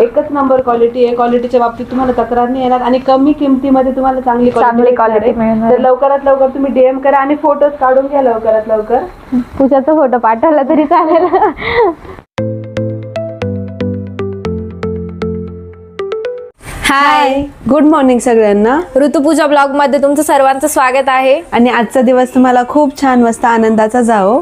एकच number quality आहे. क्वालिटीच्या बाबतीत तुम्हाला तक्रार नाही येणार आणि कमी किमतीमध्ये तुम्हाला चांगली चांगली quality. मिळणार तर लवकरात लवकर तुम्ही डीएम करा आणि फोटोज काढून घ्या लवकरात लवकर. पूजाचा फोटो पाठवला तरी चालेल. हाय गुड मॉर्निंग सगळ्यांना. ऋतुपूजा ब्लॉगमध्ये तुमचं सर्वांचं स्वागत आहे. आणि आजचा दिवस तुम्हाला खूप छान मस्त आनंदाचा जाओ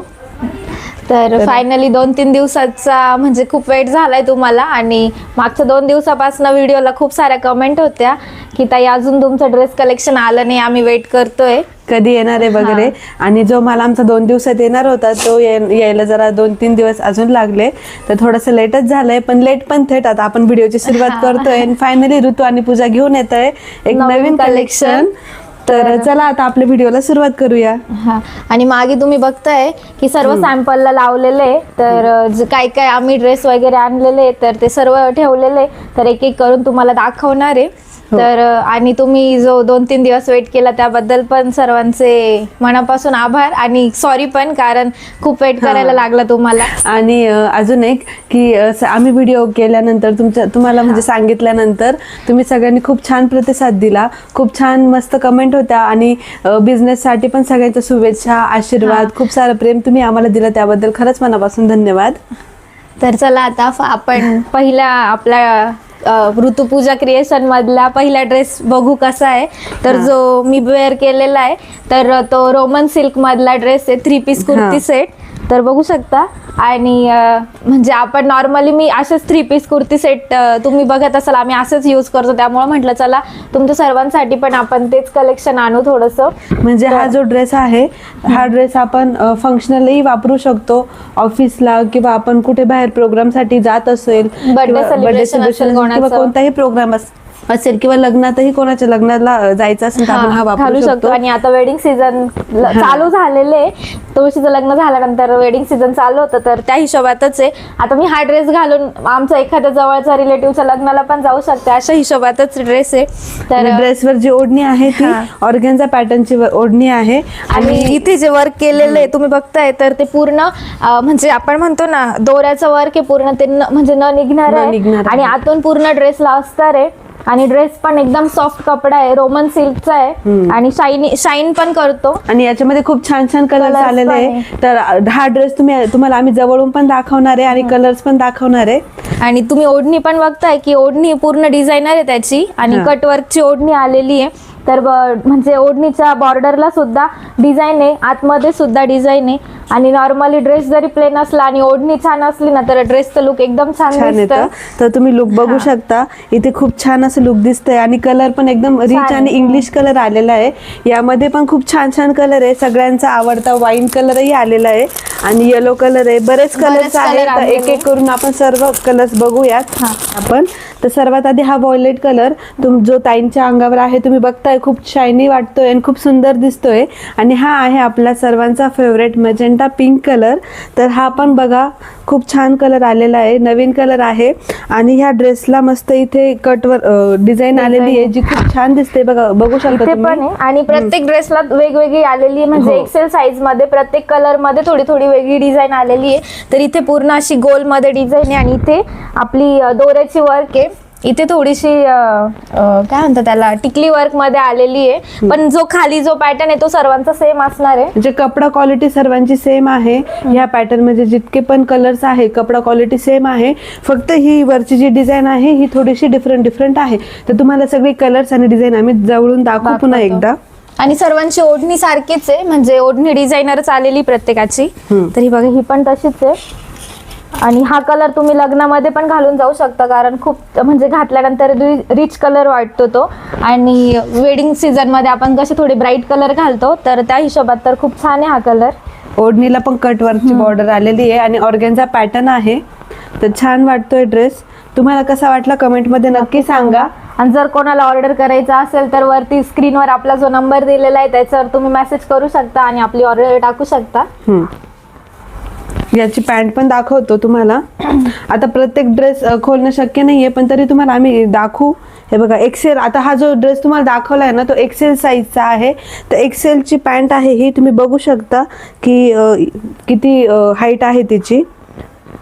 तर फायनली दोन तीन दिवसाचा म्हणजे खूप वेट झालाय तुम्हाला आणि मागच्या दोन दिवसापासून व्हिडिओला खूप साऱ्या कमेंट होत्या की ताई अजून तुमचं ड्रेस कलेक्शन आलं नाही आम्ही वेट करतोय. कधी येणार आहे वगैरे? आणि जो मला आमचा दोन दिवसात येणार होता तो यायला जरा दोन तीन दिवस अजून लागले. तर थोडंसं लेटच झालंय पण लेट पण थेट आता आपण व्हिडिओची सुरुवात करतोय फायनली ऋतू आणि पूजा घेऊन येत आहे एक नवीन कलेक्शन. तर चला आता आपल्या व्हिडिओला सुरुवात करूया. हा आणि मागे तुम्ही बघताय की सर्व सॅम्पलला लावलेले तर जे काय काय आम्ही ड्रेस वगैरे आणलेले तर ते सर्व ठेवलेले तर एक एक करून तुम्हाला दाखवणार आहे. तर अ, आणि तुम्ही जो दोन तीन दिवस वेट केला त्याबद्दल पण सर्वांचे मनापासून आभार आणि सॉरी पण कारण खूप वेट करायला लागला तुम्हाला. आणि अजून एक की आम्ही व्हिडिओ केल्यानंतर तुमच्या तुम्हाला म्हणजे सांगितल्यानंतर तुम्ही सगळ्यांनी खूप छान प्रतिसाद दिला. खूप छान मस्त कमेंट होत्या आणि बिझनेससाठी पण सगळ्यांच्या शुभेच्छा आशीर्वाद खूप सारं प्रेम तुम्ही आम्हाला दिलं त्याबद्दल. खरंच मनापासून धन्यवाद. तर चला आता आपण पहिला आपल्या अ, ऋतुपूजा क्रिएशन मधला पहिला ड्रेस बघू कसा आहे तर हा. जो मी वेअर केलेला आहे तर तो रोमन सिल्क मधला ड्रेस आहे थ्री पीस. कुर्ती सेट तर बघू शकता. आणि म्हणजे आपण नॉर्मली मी असेच थ्री पीस कुर्ती सेट तुम्ही बघत असाल आम्ही असेच यूज करतो. त्यामुळे म्हटलं चला तुमच्या सर्वांसाठी पण आपण तेच कलेक्शन आणू थोडंसं. म्हणजे हा जो ड्रेस आहे हा ड्रेस आपण फंक्शनलही वापरू शकतो. ऑफिसला किंवा आपण कुठे बाहेर प्रोग्रामसाठी जात असेल किंवा कोणाचं. कोणताही प्रोग्राम असेल किंवा लग्नातही कोणाच्या लग्नाला जायचं असेल तर आपण हा वापरू घालू शकतो. आणि आता वेडिंग सीझन चालू झालेले तुळशीचं लग्न झाल्यानंतर वेडिंग सीझन चालू होतं तर त्या हिशोबातच आहे. आता मी हा ड्रेस घालून आमच्या एखाद्या जवळच्या रिलेटिव्हच्या लग्नाला पण जाऊ शकते. अशा हिशोबातच ड्रेस आहे. तर ड्रेसवर जी ओढणी आहे ती. ऑर्गॅनचा पॅटर्नची ओढणी आहे. आणि इथे जे वर्क केलेलं आहे तुम्ही बघताय तर ते पूर्ण अं, म्हणजे आपण म्हणतो ना दोऱ्याचं वर्क आहे पूर्ण ते न- म्हणजे न निघणार न आहे. निघणार आणि. आतून पूर्ण ड्रेसला असणार आहे. आणि ड्रेस पण एकदम सॉफ्ट कपडा आहे. रोमन सिल्कचा आहे. आणि शाईनी शाईन पण करतो. आणि याच्यामध्ये खूप छान छान Colours आलेले आहे. तर हा ड्रेस तुम्ही तुम्हाला आम्ही जवळून पण दाखवणार आहे आणि कलर्स पण दाखवणार आहे. आणि तुम्ही ओढणी पण बघताय की ओढणी पूर्ण डिझायनर आहे त्याची आणि. कटवर्कची ओढणी आलेली आहे. तर म्हणजे ओढणीच्या बॉर्डरला सुद्धा डिझाईन आहे. आतमध्ये सुद्धा डिझाईन आहे. आणि नॉर्मली ड्रेस जरी प्लेन असला आणि ओढणी छान असली ना तर ड्रेसचं लुक एकदम छान येतं. तर तुम्ही लुक बघू. शकता. इथे खूप छान असं लुक दिसतंय. आणि कलर पण एकदम रिच आणि. इंग्लिश कलर आलेला आहे. यामध्ये पण खूप छान छान कलर आहे. सगळ्यांचा आवडता वाईन कलरही आलेला आहे. आणि येलो कलर आहे. बरेच color आहेत. तर एक. एक करून आपण सर्व कलर्स बघूयात. आपण. तर सर्वात आधी हा वॉयलेट कलर तुम जो ताईंच्या अंगावर आहे तुम्ही बघताय खूप शायनी वाटतोय आणि खूप सुंदर दिसतोय. आणि हा आहे आपला सर्वांचा फेवरेट मजेंटा पिंक कलर तर हा पण बघा खूप छान कलर आलेला आहे नवीन कलर आहे. आणि ह्या ड्रेसला मस्त इथे कटवर डिझाईन आलेली आहे जी खूप छान दिसते बघा बघू शकता पण तुम्ही आणि प्रत्येक ड्रेसला वेगवेगळी आलेली आहे. म्हणजे हो. एक्सेल साईजमध्ये प्रत्येक कलरमध्ये थोडी थोडी वेगळी डिझाईन आलेली आहे. तर इथे पूर्ण अशी गोलमध्ये डिझाईन आहे. आणि इथे आपली अ, दोऱ्याची वर्क आहे. इथे थोडीशी अ, अ, काय म्हणतात त्याला टिकली वर्कमध्ये आलेली आहे. पण जो खाली जो पॅटर्न आहे तो सर्वांचा सेम असणार आहे. म्हणजे कपडा क्वालिटी सर्वांची सेम आहे. ह्या पॅटर्नमध्ये जितके पण कलर्स आहे कपडा क्वालिटी सेम आहे. फक्त ही वरची जी डिझाईन आहे ही थोडीशी डिफरंट डिफरंट आहे. तर तुम्हाला सगळे कलर्स आणि डिझाईन आम्ही जवळून दाखवू पुन्हा दाखवतो. एकदा. आणि सर्वांची ओढणी सारखीच आहे. म्हणजे ओढणी डिझायनरच आलेली प्रत्येकाची. हम्म. तर ही बघा ही पण तशीच आहे. आणि हा कलर तुम्ही लग्नामध्ये पण घालून जाऊ शकता कारण खूप म्हणजे घातल्यानंतर रिच कलर वाटतो तो. आणि वेडिंग सीझनमध्ये आपण कसे थोडे ब्राईट कलर घालतो तर त्या हिशोबात तर खूप छान आहे हा कलर ओढणीला पण कट वर्कची बॉर्डर आलेली आहे आणि ऑर्गॅनचा पॅटर्न आहे. तर छान वाटतोय ड्रेस तुम्हाला कसा वाटला कमेंटमध्ये नक्की सांगा. आणि जर कोणाला ऑर्डर करायचा असेल तर वरती स्क्रीनवर आपला जो नंबर दिलेला आहे त्याच्यावर तुम्ही मेसेज करू शकता आणि आपली ऑर्डर टाकू शकता. याची पॅन्ट पण दाखवतो तुम्हाला. आता प्रत्येक ड्रेस खोलणं शक्य नाहीये पण तरी तुम्हाला आम्ही दाखवू. हे बघा एक्सेल आता हा जो ड्रेस तुम्हाला दाखवला आहे ना तो एक्सेल साईजचा आहे. तर एक्सेलची पॅन्ट आहे ही तुम्ही बघू शकता की किती हाईट आहे तिची.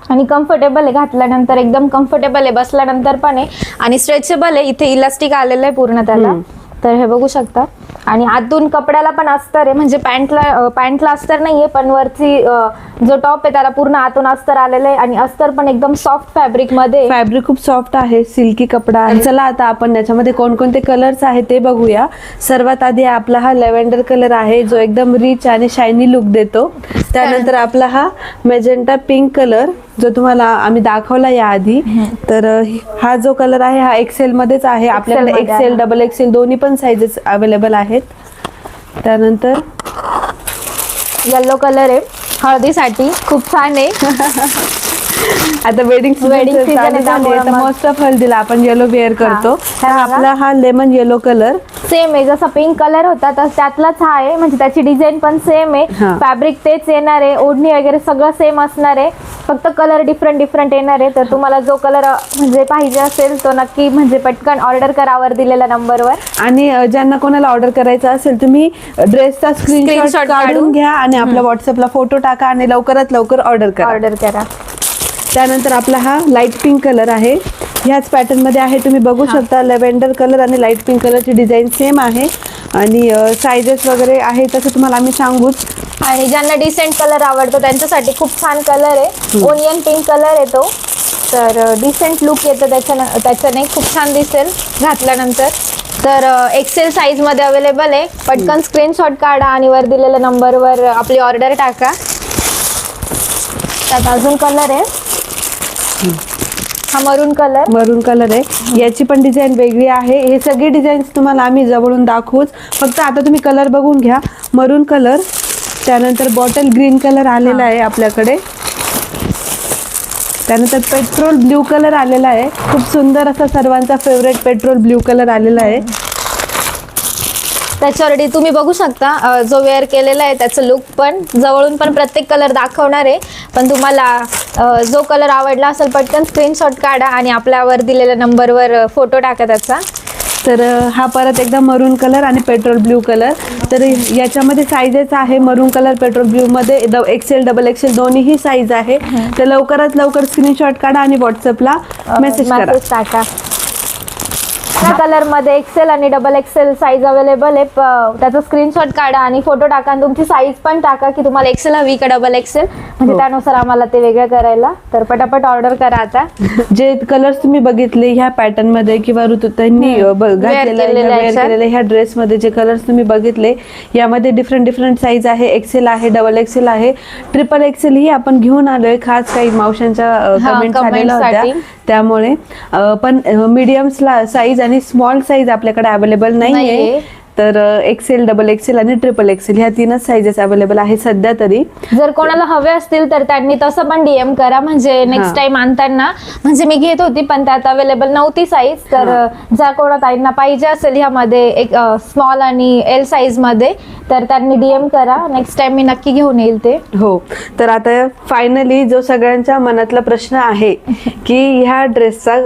आणि कम्फर्टेबल आहे घातल्यानंतर एकदम कम्फर्टेबल आहे बसल्यानंतर पण आहे. आणि स्ट्रेचेबल आहे इथे इलास्टिक आलेलं आहे पूर्ण त्याला. तर हे बघू शकता. आणि आतून कपड्याला पण अस्तर आहे. म्हणजे पॅन्टला पॅन्टला अस्तर नाहीये पण वरती अं, जो टॉप आहे त्याला पूर्ण आतून अस्तर आलेलं आहे. आणि अस्तर पण एकदम सॉफ्ट फॅब्रिकमध्ये. आहे. फॅब्रिक खूप सॉफ्ट आहे. सिल्की कपडा आहे. चला आता आपण याच्यामध्ये कोणकोणते कलर्स आहे ते बघूया. सर्वात आधी आपला हा लेव्हेंडर कलर आहे जो एकदम रिच आणि शायनी लुक देतो. त्यानंतर आपला हा मेजेंटा पिंक कलर जो तुम्हाला आम्ही दाखवला याआधी. तर अ, हा जो कलर आहे हा एक्सेल मध्येच आहे. आपल्याकडे एक्सेल आहे. डबल एक्सेल दोन्ही पण साइजेस अवेलेबल आहेत. त्यानंतर येल्लो कलर आहे. हळदीसाठी खूप छान आहे. आता वेडिंग Wedding season आहे त्यामुळं तर मग- मोस्ट ऑफ हल्दीला आपण येलो वेअर करतो. तर हा बघा. आपला हा लेमन येलो कलर सेम आहे जसा पिंक कलर होता तर त्यातलाच हा आहे. म्हणजे त्याची डिझाईन पण सेम आहे. हा. फॅब्रिक तेच येणार आहे. ओढणी वगैरे सगळं सेम असणार आहे. फक्त कलर डिफरंट डिफरंट येणार आहे. तर तुम्हाला जो कलर म्हणजे पाहिजे असेल तो नक्की म्हणजे पटकन ऑर्डर करावर दिलेल्या नंबरवर आणि अ, ज्यांना कोणाला ऑर्डर करायचा असेल तुम्ही ड्रेसचा स्क्रीनशॉट Screenshot काढून काढून. घ्या आणि आपल्या व्हॉट्सअपला फोटो टाका आणि लवकरात लवकर ऑर्डर करा. ऑर्डर करा. त्यानंतर आपला हा लाइट पिंक कलर आहे. ह्याच पॅटर्नमध्ये आहे तुम्ही बघू शकता लेव्हेंडर कलर आणि लाइट पिंक कलरची डिझाईन सेम आहे. आणि सायझेस वगैरे आहे तसं तुम्हाला आम्ही सांगूच. आणि ज्यांना डिसेंट कलर आवडतो त्यांच्यासाठी खूप छान कलर आहे. ओनियन पिंक कलर येतो तर डिसेंट लुक येतं त्याच्या त्याच्याने खूप छान दिसेल घातल्यानंतर. तर एक्सेल साईजमध्ये अवेलेबल आहे. पटकन स्क्रीनशॉट काढा आणि वर दिलेल्या नंबरवर आपली ऑर्डर टाका. त्यात अजून कलर आहे. हा मरून कलर मरून कलर आहे. याची पण डिझाईन वेगळी आहे. हे सगळे डिझाईन्स तुम्हाला आम्ही जवळून दाखवूच. फक्त आता तुम्ही कलर बघून घ्या. मरून कलर त्यानंतर बॉटल ग्रीन कलर आलेला आहे आपल्याकडे. त्यानंतर पेट्रोल ब्ल्यू कलर आलेला आहे. खूप सुंदर असा सर्वांचा फेवरेट पेट्रोल ब्ल्यू कलर आलेला आहे. त्याच्यावर तुम्ही बघू शकता जो वेअर केलेला आहे त्याचं लुक पण जवळून पण प्रत्येक कलर दाखवणार आहे. पण तुम्हाला जो कलर आवडला असेल पटकन स्क्रीनशॉट काढा आणि आपल्यावर दिलेल्या नंबरवर फोटो टाका त्याचा. तर हा परत एकदा मरून कलर आणि पेट्रोल ब्ल्यू कलर तर याच्यामध्ये साईजेस आहे मरून कलर पेट्रोल ब्ल्यू मध्ये एक्सेल डबल एक्सेल दोन्हीही साईज आहे. तर लवकरात लवकर स्क्रीनशॉट काढा आणि व्हॉट्सअपला मेसेज टाका. त्या कलरमध्ये एक्सेल आणि डबल एक्सेल साईज अवेलेबल आहे. त्याचा स्क्रीनशॉट काढा आणि फोटो टाका आणि तुमची साईज पण टाका की तुम्हाला एक्सेल हवी का डबल एक्सेल म्हणजे हो. त्यानुसार आम्हाला ते वेगळं करायला. तर पटापट ऑर्डर करा आता. जे कलर्स तुम्ही बघितले ह्या पॅटर्नमध्ये किंवा ऋतू त्यांनी अ, ब- घातलेल्या केलेल्या वेअर याच्यात. केलेल्या ह्या ड्रेस मध्ये जे कलर्स तुम्ही बघितले यामध्ये डिफरंट डिफरंट साईज आहे. एक्सेल आहे डबल एक्सेल आहे. ट्रिपल एक्सेल ही आपण घेऊन आलोय. खास काही मावशांच्या कमेंट आलेल्या होत्या. त्यामुळे पण मीडियम्सला साईज आणि स्मॉल साईज आपल्याकडे अवेलेबल नाही नाहीये. तर एक्सेल डबल एक्सेल आणि ट्रिपल एक्सेल ह्या तीनच साईजेस अवेलेबल आहे सध्या तरी. जर कोणाला हवे असतील तर त्यांनी तसं पण डीएम करा. म्हणजे. नेक्स्ट टाइम आणताना म्हणजे मी घेत होती पण त्यात अवेलेबल नव्हती साईज तर. ज्या कोणा ताईंना पाहिजे असेल ह्यामध्ये एक स्मॉल आणि एल साईजमध्ये तर त्यांनी डीएम करा. नेक्स्ट टाइम मी नक्की घेऊन येईल ते. हो. तर आता फायनली जो सगळ्यांच्या मनातला प्रश्न आहे की ह्या ड्रेसचा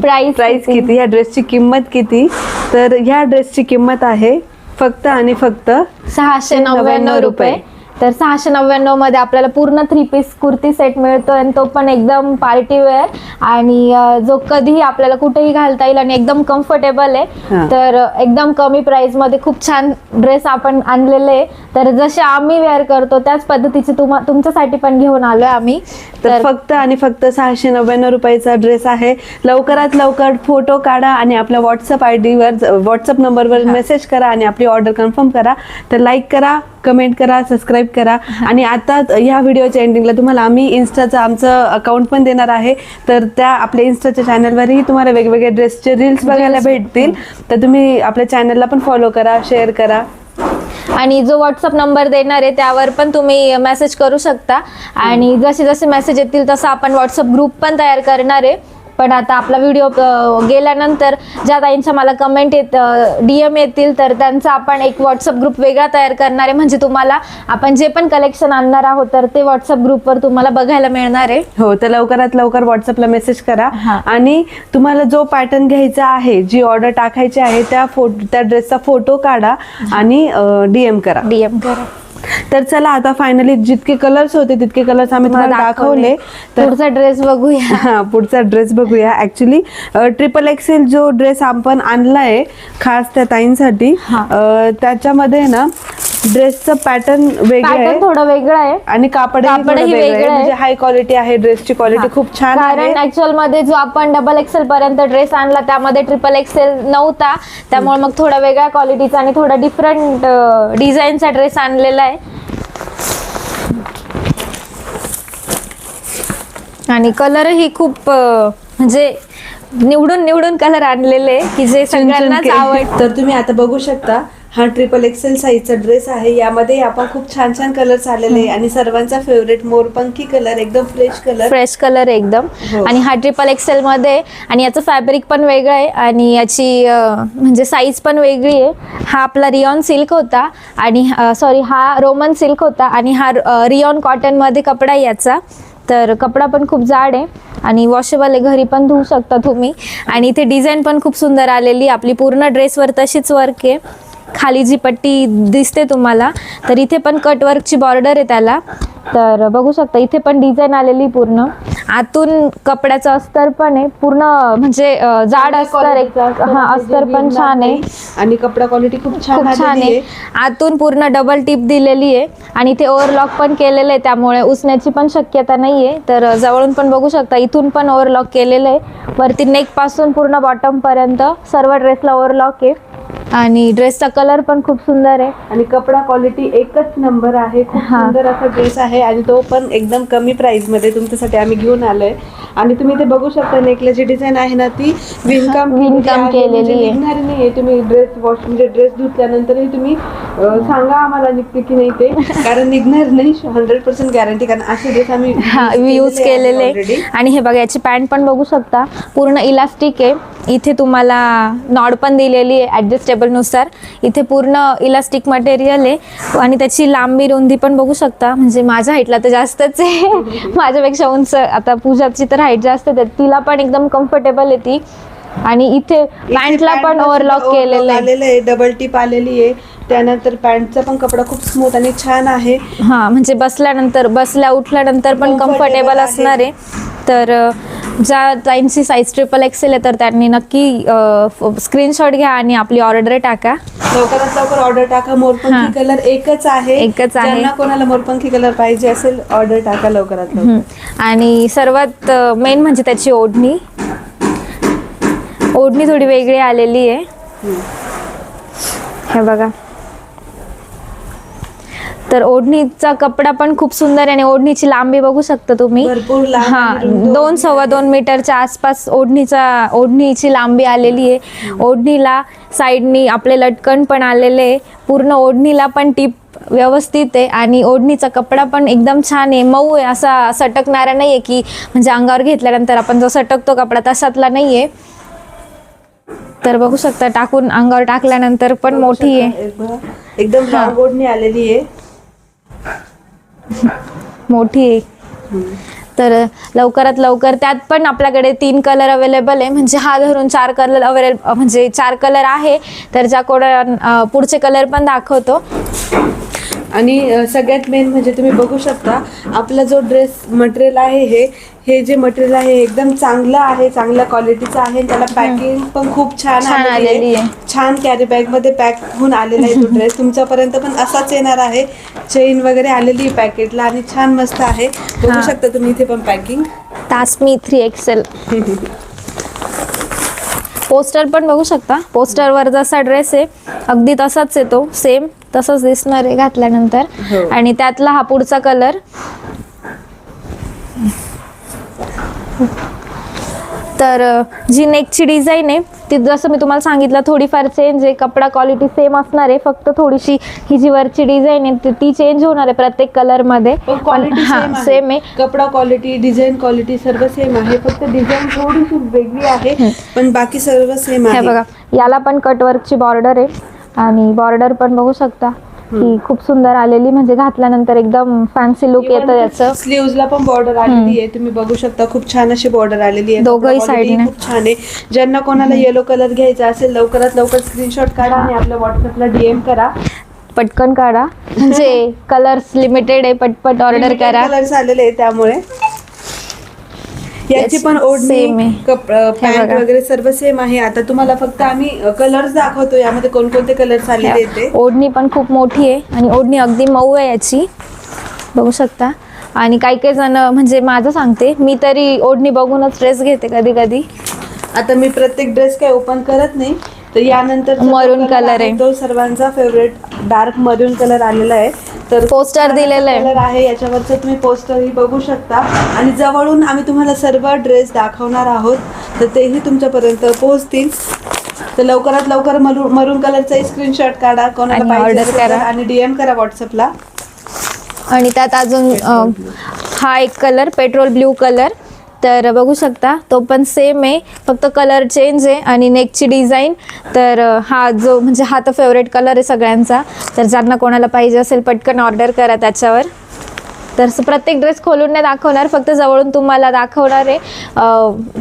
प्राइस प्राइस किती? ह्या ड्रेसची किंमत किती? तर ह्या ड्रेसची किंमत आहे. फक्त आणि फक्त सहाशे नव्याण्णव रुपये. तर सहाशे नव्याण्णवमध्ये आपल्याला पूर्ण थ्री पीस कुर्ती सेट मिळतो आणि तो पण एकदम पार्टी वेअर आणि जो कधीही आपल्याला कुठेही घालता येईल आणि एकदम कम्फर्टेबल. आहे. तर एकदम कमी प्राइसमध्ये खूप छान ड्रेस आपण आणलेले आहे. तर जसे आम्ही वेअर करतो त्याच पद्धतीचे तुम्हा तुमच्यासाठी पण घेऊन आलोय आम्ही. तर फक्त आणि फक्त सहाशे नव्याण्णव रुपयाचा ड्रेस आहे. लवकरात लवकर फोटो काढा आणि आपल्या व्हॉट्सअप आय डीवर व्हॉट्सअप नंबरवर मेसेज करा आणि आपली ऑर्डर कन्फर्म करा. तर लाईक करा कमेंट करा सबस्क्राईब करा. आणि आता ह्या व्हिडिओच्या एंडिंगला तुम्हाला आम्ही इन्स्टाचं आमचं अकाउंट पण देणार आहे. तर त्या आपल्या इन्स्टाच्या चॅनलवरही तुम्हाला वेगवेगळे ड्रेसचे रील्स बघायला भेटतील. तर तुम्ही आपल्या चॅनलला पण फॉलो करा शेअर करा. आणि जो व्हॉट्सअप नंबर देणार आहे त्यावर पण तुम्ही मेसेज करू शकता. आणि जसे जसे मेसेज येतील तसं आपण व्हॉट्सअप ग्रुप पण तयार करणार आहे. पण आता आपला व्हिडिओ गेल्यानंतर ज्या ताईंच्या मला कमेंट येत डीएम येतील तर त्यांचा आपण एक व्हॉट्सअप ग्रुप वेगळा तयार करणार आहे. म्हणजे तुम्हाला आपण जे पण कलेक्शन आणणार आहोत तर ते व्हॉट्सअप ग्रुपवर तुम्हाला बघायला मिळणार आहे. हो तर लवकरात लवकर व्हॉट्सअपला मेसेज करा. आणि तुम्हाला जो पॅटर्न घ्यायचा आहे जी ऑर्डर टाकायची आहे त्या फोटो त्या ड्रेसचा फोटो काढा आणि डीएम करा. डीएम करा. तर चला आता फायनली जितके कलर्स होते तितके कलर्स आम्ही तुम्हाला दाखवले. तर पुढचा ड्रेस बघूया. हा पुढचा ड्रेस बघूया. ऍक्च्युली ट्रिपल एक्सेल जो ड्रेस आपण आणलाय खास त्या ताईंसाठी. अ, त्याच्यामध्ये ना ड्रेसचं पॅटर्न वेगळं आहे. पॅटर्न थोडं वेगळं आहे. आणि कापडही थोडं कापडही वेगळं आहे. म्हणजे हाय क्वालिटी आहे ड्रेसची क्वालिटी खूप छान आहे. कारण ऍक्च्युअलमध्ये जो आपण डबल एक्सेल पर्यंत ड्रेस आणला त्यामध्ये ट्रिपल एक्सेल नव्हता. त्यामुळे मग थोडा वेगळ्या क्वालिटीचा आणि थोडा डिफरंट डिझाईनचा ड्रेस आणलेला आहे. आणि कलरही खूप अं, म्हणजे निवडून निवडून कलर आणलेले की जे सगळ्यांनाच आवड तर तुम्ही आता बघू शकता हा ट्रिपल एक्सेल साईजचा ड्रेस आहे. यामध्ये आपण खूप छान छान कलर्स आलेले आहे. आणि सर्वांचा फेवरेट मोरपंखी कलर एकदम फ्रेश कलर फ्रेश कलर एकदम. हो. आणि हा ट्रिपल एक्सेल मध्ये आणि याचं फॅब्रिक पण वेगळं आहे. आणि याची अं, म्हणजे साईज पण वेगळी आहे. हा आपला रिऑन सिल्क होता. आणि सॉरी हा रोमन सिल्क होता. आणि हा रिऑन कॉटनमध्ये कपडा आहे याचा. तर कपडा पण खूप जाड आहे. आणि वॉशेबल आहे. घरी पण धुवू शकता तुम्ही. आणि इथे डिझाईन पण खूप सुंदर आलेली आपली पूर्ण ड्रेसवर तशीच वर्क आहे. खाली जी पट्टी दिसते तुम्हाला तर इथे पण कट वर्कची बॉर्डर आहे त्याला. तर बघू शकता इथे पण डिझाईन आलेली पूर्ण. आतून कपड्याचं अस्तर पण आहे. पूर्ण म्हणजे जाड अस्तर आहे. हा अस्तर पण छान आहे. आणि कपडा क्वालिटी खूप छान खूप छान आहे. आतून पूर्ण डबल टिप दिलेली आहे. आणि इथे ओव्हरलॉक पण केलेलं आहे. त्यामुळे उसण्याची पण शक्यता नाही आहे तर जवळून पण बघू शकता इथून पण ओव्हरलॉक केलेलं आहे. वरती नेकपासून पूर्ण बॉटम पर्यंत सर्व ड्रेसला ओव्हरलॉक आहे. आणि ड्रेसचा कलर पण खूप सुंदर आहे. आणि कपडा क्वालिटी एकच नंबर आहे. खूप हा. सुंदर असा ड्रेस आहे आणि तो पण एकदम कमी प्राइसमध्ये तुमच्यासाठी आम्ही घेऊन आलोय. आणि तुम्ही ते बघू शकता नेकलेची डिझाईन आहे ना ती. विणकाम विणकाम केलेली आहे. निघणारी नाहीये तुम्ही ड्रेस वॉश म्हणजे ड्रेस धुतल्यानंतरही तुम्ही अं, सांगा आम्हाला निघते की नाही ते. कारण निघणार नाही हंड्रेड पर्सेंट गॅरंटी कारण असे ड्रेस आम्ही हा यूज केलेले. already. आणि हे बघा याची पॅन्ट पण बघू शकता. पूर्ण इलास्टिक आहे. इथे तुम्हाला नॉड पण दिलेली आहे. ॲडजस्टेबलनुसार इथे पूर्ण इलास्टिक मटेरियल आहे आणि त्याची लांबी रुंदी पण बघू शकता. म्हणजे माझ्या हाईटला तर जास्तच आहे. माझ्यापेक्षा उंच आता पूजाची तर हाईट जास्त आहे तिला पण एकदम कम्फर्टेबल आहे ती. आणि इथे पॅन्टला पण ओव्हरलॉक केलेलं आहे. डबल टिप आलेली आहे. त्यानंतर पॅन्टचा पण कपडा खूप स्मूथ आणि छान आहे. हा म्हणजे बसल्यानंतर बसल्या उठल्यानंतर पण कम्फर्टेबल. असणार आहे. तर ज्या ताईंची साईज ट्रिपल एक्सेल आहे तर त्यांनी नक्की स्क्रीनशॉट घ्या आणि आपली ऑर्डर टाका. लवकरात लवकर ऑर्डर टाका. मोरपंखी कलर एकच आहे. एकच आहे. कोणाला मोरपंखी कलर पाहिजे असेल ऑर्डर टाका लवकरात लवकर. आणि सर्वात मेन म्हणजे त्याची ओढणी. ओढणी थोडी वेगळी आलेली आहे. हे बघा. तर ओढणीचा कपडा पण खूप सुंदर आहे आणि ओढणीची लांबी बघू शकता तुम्ही. भरपूर लांब हा दोन सव्वा दोन मीटरच्या आसपास ओढणीचा ओढणीची लांबी आलेली आहे. ओढणीला साईडनी आपले लटकन पण आलेले आहे. पूर्ण ओढणीला पण टीप व्यवस्थित आहे आणि ओढणीचा कपडा पण एकदम छान आहे. मऊ आहे असा सटकणारा नाही आहे की म्हणजे अंगावर घेतल्यानंतर आपण जो सटकतो कपडा तशातला नाही आहे तर बघू शकता टाकून अंगावर टाकल्यानंतर पण मोठी आहे. एक- एकदम लांब ओढणी आलेली आहे. मोठी आहे. तर लवकरात लवकर त्यात पण आपल्याकडे तीन कलर अवेलेबल आहे. म्हणजे हा धरून चार कलर अवेलेबल म्हणजे चार कलर आहे. तर ज्या कोणा पुढचे कलर पण दाखवतो. आणि सगळ्यात मेन म्हणजे तुम्ही बघू शकता आपला जो ड्रेस मटेरियल आहे हे हे जे मटेरियल आहे एकदम चांगलं आहे चांगल्या क्वालिटीचं आहे त्याला पॅकिंग पण खूप छान छान आलेली आहे. छान कॅरी बॅगमध्ये पॅक होऊन आलेला आहे तो ड्रेस तुमच्यापर्यंत पण असाच येणार आहे. चेन वगैरे आलेली आहे पॅकेटला आणि छान मस्त आहे. बघू. शकता तुम्ही इथे पण पॅकिंग तासमी थ्री एक्सेल. पोस्टर पण बघू शकता. पोस्टरवर जसा ड्रेस आहे अगदी तसाच येतो सेम तसंच दिसणार आहे घातल्यानंतर. हो. आणि त्यातला हा पुढचा कलर तर जी नेकची डिझाईन आहे ती जसं मी तुम्हाला सांगितलं थोडीफार चेंज आहे. कपडा क्वालिटी सेम असणार आहे. फक्त थोडीशी ही जी वरची डिझाईन आहे ती- चेंज होणार आहे प्रत्येक कलरमध्ये क्वालिटी सेम आहे. कपडा क्वालिटी डिझाईन क्वालिटी सर्व सेम आहे. फक्त डिझाईन थोडीशी वेगळी आहे पण बाकी सर्व सेम हे आहे. बघा याला पण कटवर्कची बॉर्डर आहे. आणि बॉर्डर पण बघू शकता. की खूप सुंदर आलेली म्हणजे घातल्यानंतर एकदम फॅन्सी लुक येतं याचं. स्लीव्हजला पण बॉर्डर आलेली आहे. तुम्ही बघू शकता खूप छान अशी बॉर्डर आलेली आहे. दोघंही कपडा quality side ने. खूप छान आहे. ज्यांना कोणाला येलो कलर घ्यायचा असेल लवकरात लवकर स्क्रीनशॉट काढा आणि आपल्या व्हॉट्सअपला डीएम करा. पटकन काढा. म्हणजे कलर्स लिमिटेड आहे पटपट ऑर्डर करा. कलर्स आलेले आहे त्यामुळे. याची पण ओढणी पॅन्ट. वगैरे सर्व सेम आहे. आता तुम्हाला फक्त आम्ही कलर्स दाखवतो. यामध्ये कोणकोणते कलर्स आलेले आहेत ते. ओढणी पण खूप मोठी आहे आणि ओढणी अगदी मऊ आहे याची. बघू शकता. आणि काही काही जण म्हणजे माझं सांगते मी तरी ओढणी बघूनच ड्रेस घेते कधी कधी आता मी प्रत्येक ड्रेस काय ओपन करत नाही. तर यानंतर Maroon color आहे. तो सर्वांचा फेवरेट डार्क मरून कलर आलेला आहे. तर पोस्टर दिलेलं आहे. कलर आहे याच्यावरचं तुम्ही पोस्टर ही बघू शकता. आणि जवळून आम्ही तुम्हाला सर्व ड्रेस दाखवणार आहोत. तर तेही तुमच्यापर्यंत पोहोचतील. तर लवकरात लवकर मरू मरून कलरचा स्क्रीनशॉट काढा. कोणाला आणि पाहिजे order असेल करा. आणि डीएम करा व्हॉट्सअपला आणि त्यात अजून अ, हा एक कलर पेट्रोल ब्ल्यू कलर तर बघू शकता तो पण सेम आहे. फक्त कलर चेंज आहे आणि नेकची डिझाईन तर हा जो म्हणजे हा तर फेवरेट कलर आहे सगळ्यांचा. तर ज्यांना कोणाला पाहिजे असेल पटकन ऑर्डर करा त्याच्यावर. तर प्रत्येक ड्रेस खोलून नाही दाखवणार फक्त जवळून तुम्हाला दाखवणार आहे.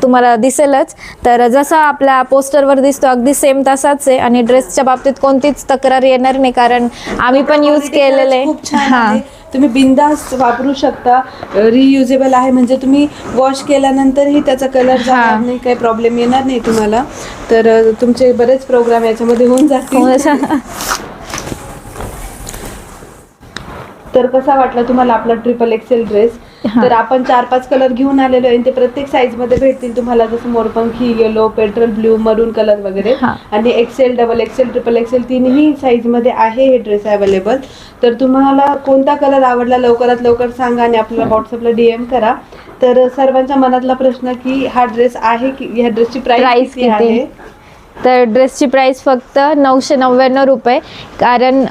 तुम्हाला दिसेलच. तर जसा आपल्या पोस्टरवर दिसतो अगदी सेम तसाच आहे. आणि ड्रेसच्या बाबतीत कोणतीच तक्रार येणार नाही कारण आम्ही पण यूज केलेले हां. आहे. तुम्ही बिंदास वापरू शकता. रियुजेबल आहे म्हणजे तुम्ही वॉश केल्यानंतरही त्याचा कलर जाणार हां. नाही काही प्रॉब्लेम येणार नाही तुम्हाला. तर तुमचे बरेच प्रोग्राम याच्यामध्ये होऊन जातील. तर कसा वाटला तुम्हाला आपला ट्रिपल एक्सेल ड्रेस हा. तर आपण चार पाच कलर घेऊन आलेलो आहे आणि ते प्रत्येक साईजमध्ये भेटतील तुम्हाला जसं मोरपंखी yellow petrol blue maroon colour वगैरे हा. आणि XL double XL triple XL तिन्ही साईजमध्ये आहे हे ड्रेस अवेलेबल तर तुम्हाला कोणता कलर आवडला लवकरात लवकर सांगा आणि आपल्याला व्हॉट्सअपला डीएम करा तर सर्वांच्या मनातला प्रश्न की हा ड्रेस आहे की ह्या ड्रेसची प्राइस Price किती किती? आहे तर ड्रेसची प्राईस फक्त नऊशे नव्याण्णव रुपये. कारण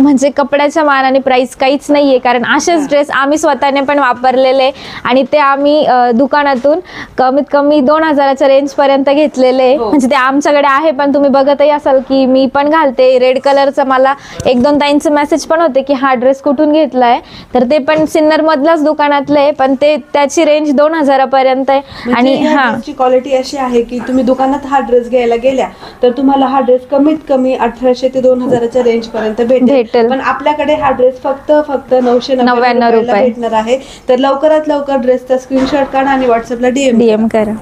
म्हणजे कपड्याच्या मानाने प्राईस काहीच नाही आहे कारण असेच ड्रेस आम्ही स्वतःने पण वापरलेले आणि ते आम्ही दुकानातून कमीत कमी दोन हजाराच्या रेंजपर्यंत घेतलेले. हो. म्हणजे ते आमच्याकडे आहे पण तुम्ही बघतही असाल की मी पण घालते. रेड कलरचं मला एक दोन ताईंचे मेसेज पण होते की हा ड्रेस कुठून घेतला आहे तर ते पण सिन्नरमधल्याच दुकानातलं आहे पण ते त्याची रेंज दोन हजारापर्यंत आहे. आणि आणि हां. क्वालिटी अशी आहे की तुम्ही दुकानात हा ड्रेस घ्यायला गेल्या तर तुम्हाला हा ड्रेस कमीत कमी अठराशे ते दोन हजाराच्या रेंज पर्यंत भेटेल. पण आपल्याकडे हा ड्रेस फक्त फक्त नऊशे नव्याण्णव रुपये. भेटणार आहे तर लवकरात लवकर ड्रेसचा स्क्रीनशॉट काढा आणि व्हॉट्सअपला डीएम डीएम करा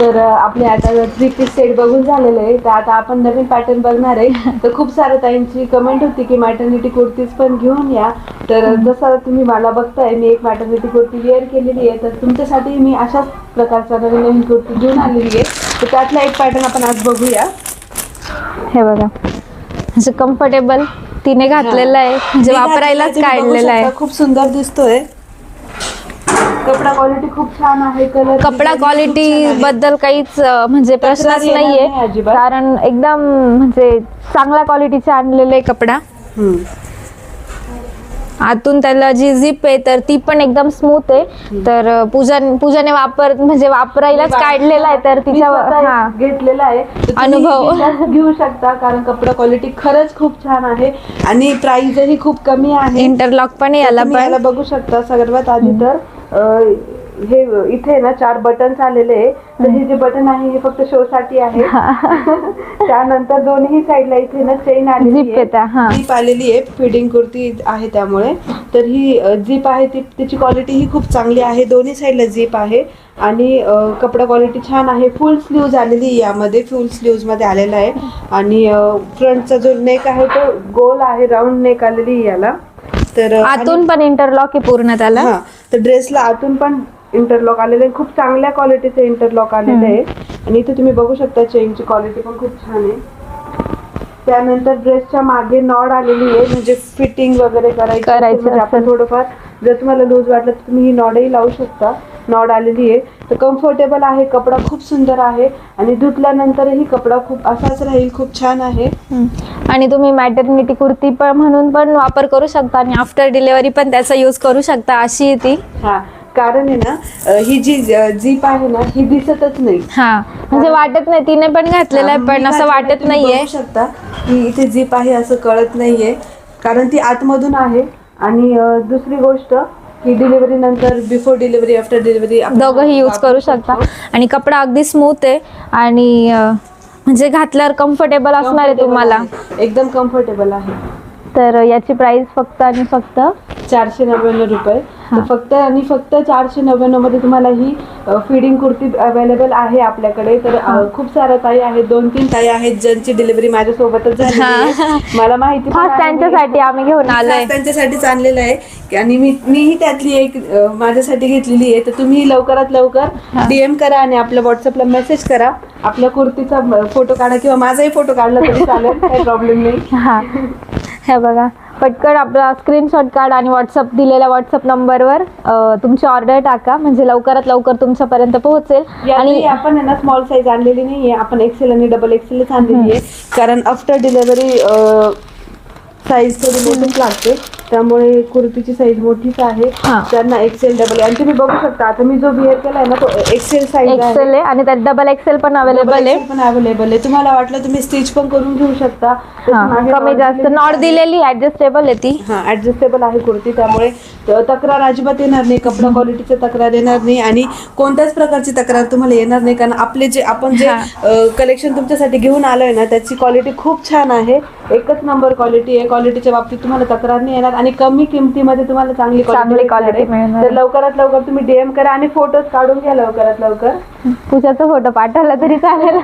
तर आपले आता थ्री पीस सेट बघून झालेलं आहे तर आता आपण नवीन पॅटर्न बघणार आहे. तर खूप साऱ्या ताईंची कमेंट होती की मॅटर्निटी कुर्तीज पण घेऊन या. तर जसं तुम्ही मला बघताय मी एक मॅटर्निटी कुर्ती वेअर केलेली आहे. तर तुमच्यासाठी मी अशाच प्रकारच्या नवीन नवीन कुर्ती घेऊन आलेली आहे. तर त्यातला एक पॅटर्न आपण आज बघूया. हे बघा. असं कम्फर्टेबल तिने घातलेलं आहे. म्हणजे मी वापरायलाच काढलेलं आहे. खूप सुंदर दिसतोय. कपडा क्वालिटी खूप छान आहे कलर कपडा क्वालिटी बद्दल काहीच अं, म्हणजे प्रश्नच येणार नाही नाहीये अजिबात. कारण एकदम म्हणजे चांगल्या क्वालिटीचे आणलेले कपडा. आतून त्याला जी झिप आहे तर ती पण एकदम स्मूथ आहे. तर अं, पूजा पूजाने वापर म्हणजे वापरायलाच काढलेला आहे तर तिच्यावर हा. घेतलेला आहे. तर तुम्ही अनुभव. घेऊ शकता कारण कपडा क्वालिटी खरंच खूप छान आहे. आणि प्राइसही खूप कमी आहे. इंटरलॉक पण आहे याला तुम्ही याला पण बघू शकता सर्वात आधी तर. हे इथे ना चार बटन्स आलेले आहे. तर हे जे बटन आहे हे फक्त शो साठी आहे. त्यानंतर दोन्ही साईडला इथे ना चेन आलेली हा. जीप आलेली आहे फिडिंग कुर्ती आहे त्यामुळे. तर ही जीप आहे ती त्याची क्वालिटी ही खूप चांगली आहे. दोन्ही साईडला जीप आहे. आणि कपडा क्वालिटी छान आहे. फुल स्लीव्ज आलेली यामध्ये. फुल स्लीव्जमध्ये आलेला आहे. आणि फ्रंटचा जो नेक आहे तो गोल आहे राऊंड नेक आलेली याला. तर आतून पण इंटरलॉक आहे पूर्ण त्याला? हा तर ड्रेसला आतून पण इंटरलॉक आलेले आहे खूप चांगल्या क्वालिटीचे इंटरलॉक आलेले आहे आणि इथे तुम्ही बघू शकता चेनची क्वालिटी पण खूप छान आहे. त्यानंतर ड्रेसच्या मागे नॉड आलेली आहे म्हणजे फिटिंग वगैरे करायची करायचं आपण. थोडंफार जर तुम्हाला लूज वाटलं तर तुम्ही ही नॉडही लावू शकता. नॉड आलेली आहे. तर कम्फर्टेबल आहे कपडा खूप सुंदर आहे आणि धुतल्यानंतरही कपडा खूप असाच राहील खूप छान आहे. आणि तुम्ही मॅटर्निटी कुर्ती पण म्हणून पण वापर करू शकता आणि आफ्टर डिलेवरी पण त्याचा यूज करू शकता अशी आहे ती. हा कारण आहे ना ही जी जीप आहे ना ही दिसतच नाही. हा म्हणजे वाटत नाही तिने पण घातलेलं आहे पण असं वाटत नाहीये. शकता की इथे जीप आहे असं कळत नाहीये. कारण ती आतमधून आहे आणि दुसरी गोष्ट की डिलिव्हरी नंतर बिफोर डिलिव्हरी आफ्टर डिलिव्हरी दोघंही यूज करू शकता. आणि कपडा अगदी स्मूथ आहे. आणि अं, म्हणजे घातल्यावर कम्फर्टेबल असणार आहे तुम्हाला. एकदम कम्फर्टेबल आहे. तर याची प्राइस फक्त आणि फक्त चारशे नव्याण्णव रुपये. तर फक्त आणि फक्त चारशे नव्याण्णवमध्ये तुम्हाला ही फिडिंग कुर्ती अवेलेबल आहे आपल्याकडे. तर अ, खूप साऱ्या ताई आहेत दोन तीन ताई आहेत ज्यांची डिलिव्हरी माझ्यासोबतच झाली आहे. मला माहिती पण खास आहे. त्यांच्यासाठी आम्ही घेऊन खास त्यांच्यासाठीच आणलेलं आहे. की आणि मी मीही त्यातली एक अ, माझ्यासाठी घेतलेली आहे. तर तुम्ही लवकरात लवकर डीएम करा आणि आपल्या व्हॉट्सअपला मेसेज करा. आपल्या कुर्तीचा फोटो काढा किंवा माझाही फोटो काढला तरी चालेल. काही प्रॉब्लेम नाही. हा. हे बघा. पटकन आपला स्क्रीनशॉट काढ आणि व्हॉट्सअप दिलेल्या व्हॉट्सअप नंबरवर अं, तुमची ऑर्डर टाका. म्हणजे लवकरात लवकर तुमच्यापर्यंत पोहोचेल. आणि आणि आपण आहे ना स्मॉल साईज आणलेली नाहीये. आपण एक्सेल आणि डबल एक्सेलच आणलेली आहे. कारण आफ्टर डिलिव्हरी साईज थोडी मोठीच लागते. त्यामुळे कुर्तीची साईज मोठीच आहे. हा. त्यांना एक्सेल डबल आणि तुम्ही बघू शकता आता मी जो विअर केलाय ना तो एक्सेल साईज आहे. एक्सेल आहे आणि त्यात डबल एक्सेल पण अवेलेबल आहे. पण अवेलेबल आहे. तुम्हाला वाटलं तुम्ही स्टिच पण करून घेऊ शकता. हा मागे कमी जास्त नॉट आहे. दिलेली ऍडजस्टेबल आहे ती. हा ऍडजस्टेबल आहे कुर्ती. त्यामुळे त- तक्रार अजिबात येणार नाही. कपडा क्वालिटीची तक्रार येणार नाही. आणि कोणत्याच प्रकारची तक्रार तुम्हाला येणार नाही. कारण आपले जे आपण जे कलेक्शन तुमच्यासाठी घेऊन आलोय ना त्याची क्वालिटी खूप छान आहे. एकच नंबर क्वालिटी आहे. क्वालिटीच्या बाबतीत तुम्हाला तक्रार नाही येणार. आणि कमी किमतीमध्ये तुम्हाला चांगली चांगली आहे. मिळणार तर लवकरात लवकर तुम्ही डीएम करा आणि फोटोज काढून घ्या लवकरात लवकर. पूजाचा फोटो पाठवला तरी चालेल.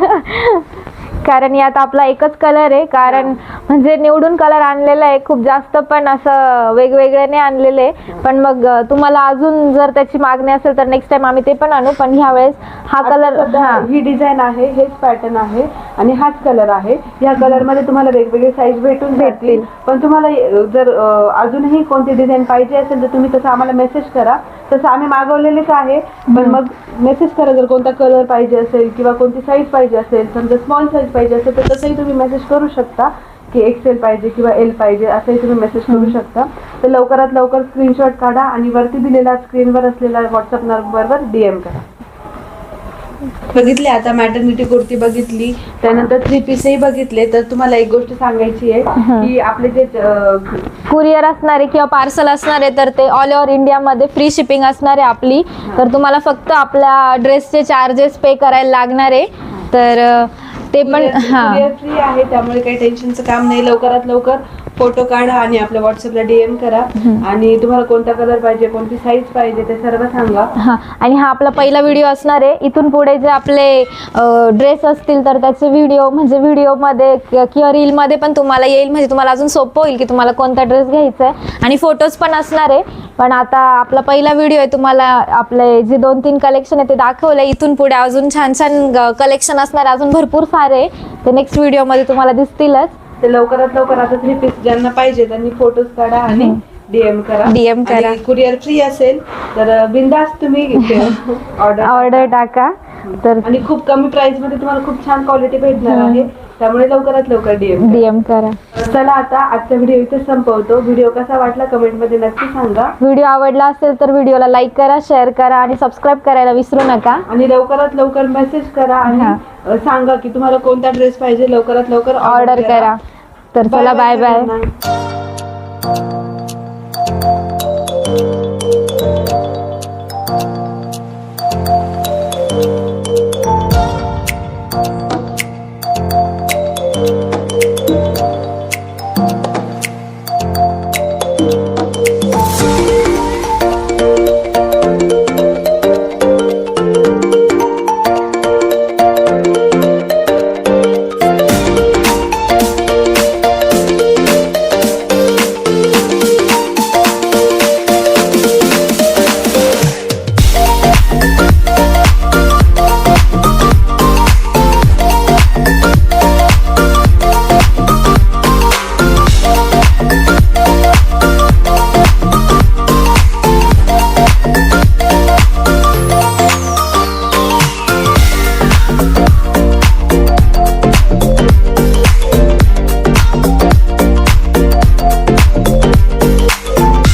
कारण यात आपला एकच कलर आहे. कारण म्हणजे निवडून कलर आणलेला आहे. खूप जास्त पण असं वेगवेगळे नाही आणलेले पण मग तुम्हाला अजून जर त्याची मागणी असेल तर नेक्स्ट टाइम आम्ही ते पण आणू. पण ह्या वेळेस हा कलर हा. ही डिझाईन आहे. हेच पॅटर्न आहे. आणि हाच कलर आहे. या कलरमध्ये तुम्हाला वेगवेगळे साईज भेटून भेटतील. पण तुम्हाला जर अजूनही कोणती डिझाईन पाहिजे असेल तर तुम्ही तसं आम्हाला मेसेज करा. तसं आम्ही मागवलेलेच आहे. पण मग मेसेज करा जर कोणता कलर पाहिजे असेल किंवा कोणती साईज पाहिजे असेल. समजा स्मॉल साईज पाहिजे असेल तर तसंही तुम्ही मेसेज करू शकता की एक्सेल पाहिजे किंवा एल पाहिजे असंही तुम्ही मेसेज करू शकता. तर लवकरात लवकर स्क्रीनशॉट काढा आणि वरती दिलेला स्क्रीनवर असलेला व्हॉट्सअप नंबरवर डीएम करा. बघितले आता मॅटर्निटी कुर्ती बघितली त्यानंतर थ्री पीसही बघितले तर तुम्हाला एक गोष्ट सांगायची आहे की आपले जे कुरिअर असणारे किंवा पार्सल असणारे तर ते ऑल ओव्हर इंडियामध्ये फ्री शिपिंग असणार आहे आपली. तर तुम्हाला फक्त आपल्या ड्रेसचे चार्जेस पे करायला लागणार आहे. तर ते पण हां. फ्री आहे त्यामुळे काही टेन्शनचं काम नाही. लवकरात लवकर फोटो काढा आणि आपल्या व्हॉट्सअपला डीएम करा. आणि तुम्हाला कोणता कलर पाहिजे कोणती साईज पाहिजे ते सर्व सांगा. हा आणि हा आपला पहिला व्हिडिओ असणार आहे. इथून पुढे जे आपले ड्रेस असतील तर त्याचे व्हिडिओ म्हणजे व्हिडिओमध्ये किंवा रीलमध्ये पण तुम्हाला येईल. म्हणजे तुम्हाला अजून सोपं होईल की तुम्हाला कोणता ड्रेस घ्यायचा आहे. आणि फोटोज पण असणार आहे. पण आता आपला पहिला व्हिडिओ आहे तुम्हाला आपले जे दोन तीन कलेक्शन आहे ते दाखवले इथून पुढे अजून छान छान कलेक्शन असणार अजून भरपूर सारे आहे. ते नेक्स्ट व्हिडिओमध्ये तुम्हाला दिसतीलच. ते लवकरात लवकर आता थ्री पीस ज्यांना पाहिजे त्यांनी फोटोज काढा आणि डीएम करा. DM करा. कुरिअर फ्री असेल तर बिंदास तुम्ही ऑर्डर ऑर्डर टाका. तर आणि खूप कमी प्राइसमध्ये तुम्हाला खूप छान क्वालिटी भेटणार आहे. त्यामुळे लवकरात लवकर डीएम डीएम करा. चला आता आजचा व्हिडिओ इथे संपवतो. व्हिडिओ कसा वाटला कमेंटमध्ये नक्की सांगा. व्हिडिओ आवडला असेल तर व्हिडिओला लाईक करा शेअर करा आणि सबस्क्राईब करायला विसरू नका. आणि लवकरात लवकर मेसेज करा आणि हा. अ, सांगा की तुम्हाला कोणता ड्रेस पाहिजे लवकरात लवकर ऑर्डर करा. तर चला बाय बाय सर्वांना.